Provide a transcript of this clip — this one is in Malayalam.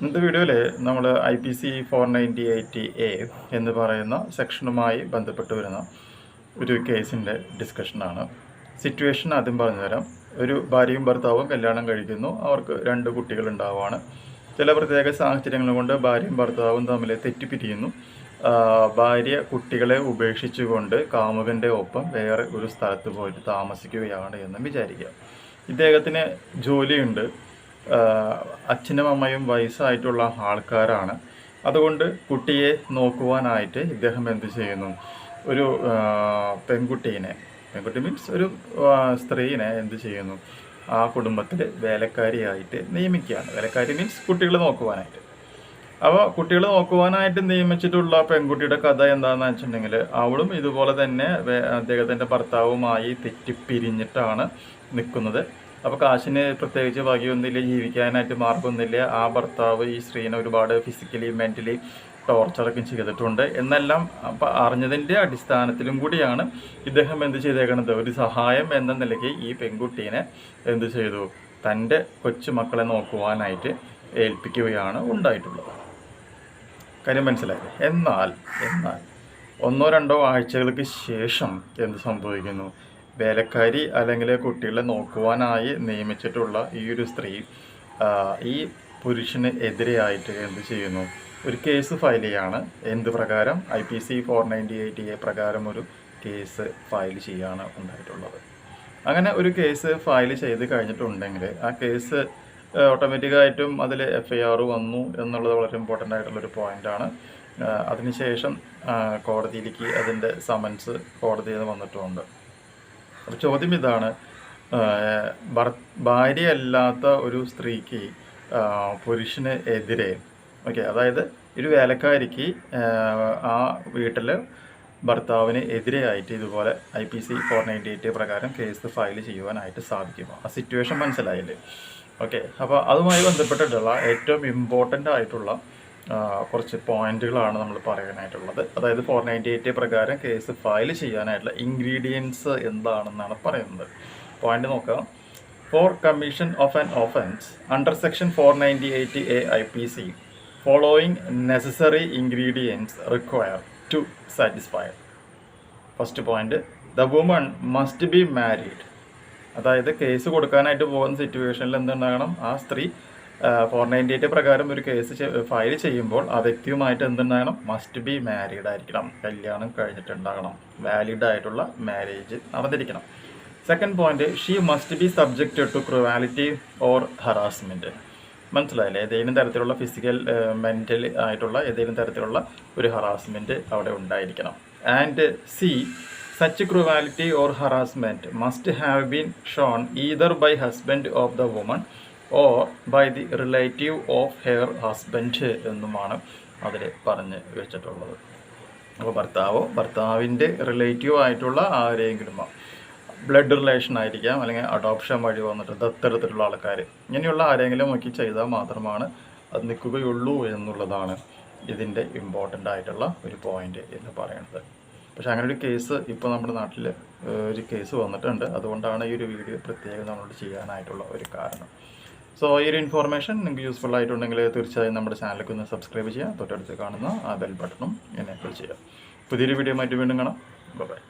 ഇന്നത്തെ വീഡിയോയിൽ നമ്മൾ I P C four ninety eighty A എന്ന് പറയുന്ന സെക്ഷനുമായി ബന്ധപ്പെട്ട് വരുന്ന ഒരു കേസിന്റെ ഡിസ്കഷനാണ്. സിറ്റുവേഷൻ ആദ്യം പറഞ്ഞു തരാം. ഒരു ഭാര്യയും ഭർത്താവും കല്യാണം കഴിക്കുന്നു. അവർക്ക് രണ്ട് കുട്ടികൾ ഉണ്ടാവുകയാണ് ചില പ്രത്യേക സാഹചര്യങ്ങൾ കൊണ്ട് ഭാര്യയും ഭർത്താവും തമ്മിൽ തെറ്റിപ്പിരിയുന്നു. ഭാര്യ കുട്ടികളെ ഉപേക്ഷിച്ചുകൊണ്ട് കാമുകന്റെ ഒപ്പം വേറെ ഒരു സ്ഥലത്ത് പോയിട്ട് താമസിക്കുകയാണ് എന്ന് വിചാരിക്കുക. ഇദ്ദേഹത്തിന് ജോലിയുണ്ട്. അച്ഛനും അമ്മയും വയസ്സായിട്ടുള്ള ആൾക്കാരാണ്. അതുകൊണ്ട് കുട്ടിയെ നോക്കുവാനായിട്ട് ഇദ്ദേഹം എന്ത് ചെയ്യുന്നു? ഒരു പെൺകുട്ടീനെ പെൺകുട്ടി മീൻസ് ഒരു സ്ത്രീനെ എന്ത് ചെയ്യുന്നു? ആ കുടുംബത്തിൽ വേലക്കാരിയായിട്ട് നിയമിക്കുകയാണ്. വേലക്കാരി മീൻസ് കുട്ടികൾ നോക്കുവാനായിട്ട്. അപ്പോൾ കുട്ടികൾ നോക്കുവാനായിട്ട് നിയമിച്ചിട്ടുള്ള പെൺകുട്ടിയുടെ കഥ എന്താണെന്ന് വെച്ചിട്ടുണ്ടെങ്കിൽ അവളും ഇതുപോലെ തന്നെ അദ്ദേഹത്തിന്റെ ഭർത്താവുമായി തെറ്റിപ്പിരിഞ്ഞിട്ടാണ് നിൽക്കുന്നത്. അപ്പോൾ കാശിന് പ്രത്യേകിച്ച് വകയൊന്നുമില്ല ജീവിക്കാനായിട്ട് മാർഗമൊന്നുമില്ല. ആ ഭർത്താവ് ഈ സ്ത്രീനെ ഒരുപാട് ഫിസിക്കലി മെന്റലി ടോർച്ചറൊക്കെ ചെയ്തിട്ടുണ്ട്. എന്നെല്ലാം അപ്പം അറിഞ്ഞതിന്റെ അടിസ്ഥാനത്തിലും കൂടിയാണ് ഇദ്ദേഹം എന്ത് ചെയ്തേക്കണത്? ഒരു സഹായം എന്ന നിലയ്ക്ക് ഈ പെൺകുട്ടീനെ എന്ത് ചെയ്തു? തന്റെ കൊച്ചുമക്കളെ നോക്കുവാനായിട്ട് ഏൽപ്പിക്കുകയാണ് ഉണ്ടായിട്ടുള്ളത്. കാര്യം മനസ്സിലായി എന്നാൽ എന്നാൽ ഒന്നോ രണ്ടോ ആഴ്ചകൾക്ക് ശേഷം എന്ത് സംഭവിക്കുന്നു? വേലക്കാരി അല്ലെങ്കിൽ കുട്ടികളെ നോക്കുവാനായി നിയമിച്ചിട്ടുള്ള ഈ ഒരു സ്ത്രീ ഈ പുരുഷന് എതിരെയായിട്ട് എന്ത് ചെയ്യുന്നു? ഒരു കേസ് ഫയൽ ചെയ്യാണ്. എന്ത് പ്രകാരം? I P C four ninety eight A പ്രകാരം ഒരു കേസ് ഫയൽ ചെയ്യാണ് ഉണ്ടായിട്ടുള്ളത്. അങ്ങനെ ഒരു കേസ് ഫയൽ ചെയ്ത് കഴിഞ്ഞിട്ടുണ്ടെങ്കിൽ ആ കേസ് ഓട്ടോമാറ്റിക്കായിട്ടും അതിൽ എഫ് ഐ ആർ വന്നു എന്നുള്ളത് വളരെ ഇമ്പോർട്ടന്റ് ആയിട്ടുള്ളൊരു പോയിന്റാണ് അതിനുശേഷം കോടതിയിലേക്ക് അതിന്റെ സമൻസ് കോടതിയിൽ വന്നിട്ടുമുണ്ട്. അപ്പോൾ ചോദ്യം ഇതാണ് ഭാര്യയല്ലാത്ത ഒരു സ്ത്രീക്ക് പുരുഷന് എതിരെ ഓക്കെ അതായത് ഒരു വേലക്കാരിക്ക് ആ, വീട്ടിൽ ഭർത്താവിന് എതിരെയായിട്ട് ഇതുപോലെ I P C four ninety eight പ്രകാരം കേസ് ഫയൽ ചെയ്യുവാനായിട്ട് സാധിക്കും ആ സിറ്റുവേഷൻ മനസ്സിലായില്ലേ? ഓക്കെ അപ്പോൾ അതുമായി ബന്ധപ്പെട്ടിട്ടുള്ള ഏറ്റവും ഇമ്പോർട്ടന്റ് ആയിട്ടുള്ള കുറച്ച് പോയിന്റുകളാണ് നമ്മൾ പറയാനായിട്ടുള്ളത്. അതായത് ഫോർ നയന്റി എയ്റ്റ് പ്രകാരം കേസ് ഫയൽ ചെയ്യാനായിട്ടുള്ള ഇൻഗ്രീഡിയൻസ് എന്താണെന്നാണ് പറയുന്നത്. പോയിന്റ് നോക്കാം. For commission of an offence under section four ninety eight A I P C following necessary ingredients require to satisfy first point the woman must be married അതായത് കേസ് കൊടുക്കാനായിട്ട് പോകുന്ന സിറ്റുവേഷനിൽ എന്തുണ്ടാകണം? ആ സ്ത്രീ ഫോർ നയന്റി എയ്റ്റ് പ്രകാരം ഒരു കേസ് ഫയൽ ചെയ്യുമ്പോൾ ആ വ്യക്തിയുമായിട്ട് എന്തുണ്ടാകണം? മസ്റ്റ് ബി മാരീഡ് ആയിരിക്കണം. കല്യാണം കഴിഞ്ഞിട്ടുണ്ടാകണം. വാലിഡ് ആയിട്ടുള്ള marriage നടന്നിരിക്കണം. Second point she must be subjected to cruelty or harassment മനസ്സിലായില്ലേ? ഏതെങ്കിലും തരത്തിലുള്ള ഫിസിക്കൽ മെന്റൽ ആയിട്ടുള്ള ഏതെങ്കിലും തരത്തിലുള്ള ഒരു ഹറാസ്മെന്റ് അവിടെ ഉണ്ടായിരിക്കണം. And see such cruelty or harassment must have been shown either by husband of the woman or by the relative of her husband എന്നുമാണ് അതിൽ പറഞ്ഞ് വെച്ചിട്ടുള്ളത്. അപ്പോൾ ഭർത്താവോ ഭർത്താവിന്റെ റിലേറ്റീവ് ആയിട്ടുള്ള ആരെങ്കിലും ബ്ലഡ് റിലേഷൻ ആയിരിക്കാം അല്ലെങ്കിൽ അഡോപ്ഷൻ വഴി വന്നിട്ട് ദത്തെടുത്തിട്ടുള്ള ആൾക്കാർ ഇങ്ങനെയുള്ള ആരെങ്കിലും നോക്കി ചെയ്താൽ മാത്രമാണ് അത് നിൽക്കുകയുള്ളൂ എന്നുള്ളതാണ് ഇതിന്റെ ഇമ്പോർട്ടന്റ് ആയിട്ടുള്ള ഒരു പോയിന്റ് എന്ന് പറയുന്നത്. പക്ഷേ അങ്ങനെ ഒരു കേസ് ഇപ്പോൾ നമ്മുടെ നാട്ടിൽ ഒരു കേസ് വന്നിട്ടുണ്ട്. അതുകൊണ്ടാണ് ഈ ഒരു വീഡിയോ പ്രത്യേകം നമ്മളോട് ചെയ്യാനായിട്ടുള്ള ഒരു കാരണം. സോ ഈ ഒരു ഇൻഫോർമേഷൻ നിങ്ങൾക്ക് യൂസ്ഫുൾ ആയിട്ടുണ്ടെങ്കിൽ തീർച്ചയായും നമ്മുടെ ചാനലിലേക്ക് ഒന്ന് സബ്സ്ക്രൈബ് ചെയ്യുക. തൊട്ടടുത്ത് കാണുന്ന ആ ബെൽ ബട്ടണും എന്നെ എനേബിൾ ചെയ്യുക. പുതിയൊരു വീഡിയോ മാറ്റി വീണ്ടും കാണാം. ബൈ